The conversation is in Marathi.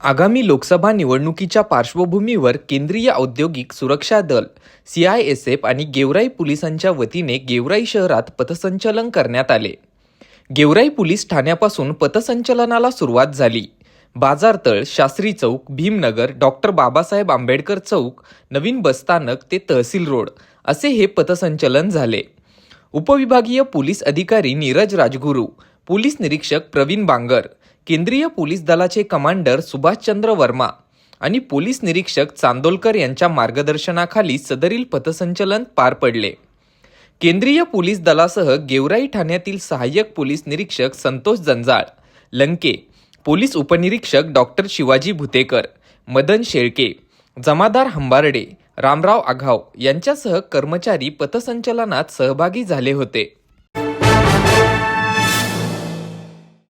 आगामी लोकसभा निवडणुकीच्या पार्श्वभूमीवर केंद्रीय औद्योगिक सुरक्षा दल सी आय एस एफ आणि गेवराई पोलिसांच्या वतीने गेवराई शहरात पथसंचलन करण्यात आले. गेवराई पोलीस ठाण्यापासून पथसंचलनाला सुरुवात झाली. बाजारतळ शास्त्री चौक भीमनगर डॉक्टर बाबासाहेब आंबेडकर चौक नवीन बसस्थानक ते तहसील रोड असे हे पथसंचलन झाले. उपविभागीय पोलीस अधिकारी नीरज राजगुरू पोलीस निरीक्षक प्रवीण बांगर केंद्रीय पोलीस दलाचे कमांडर सुभाषचंद्र वर्मा आणि पोलीस निरीक्षक चांदोलकर यांच्या मार्गदर्शनाखाली सदरील पथसंचलन पार पडले. केंद्रीय पोलीस दलासह गेवराई ठाण्यातील सहाय्यक पोलीस निरीक्षक संतोष जंजाळ लंके पोलीस उपनिरीक्षक डॉक्टर शिवाजी भुतेकर मदन शेळके जमादार हंबार्डे रामराव आघाव यांच्यासह कर्मचारी पथसंचलनात सहभागी झाले होते.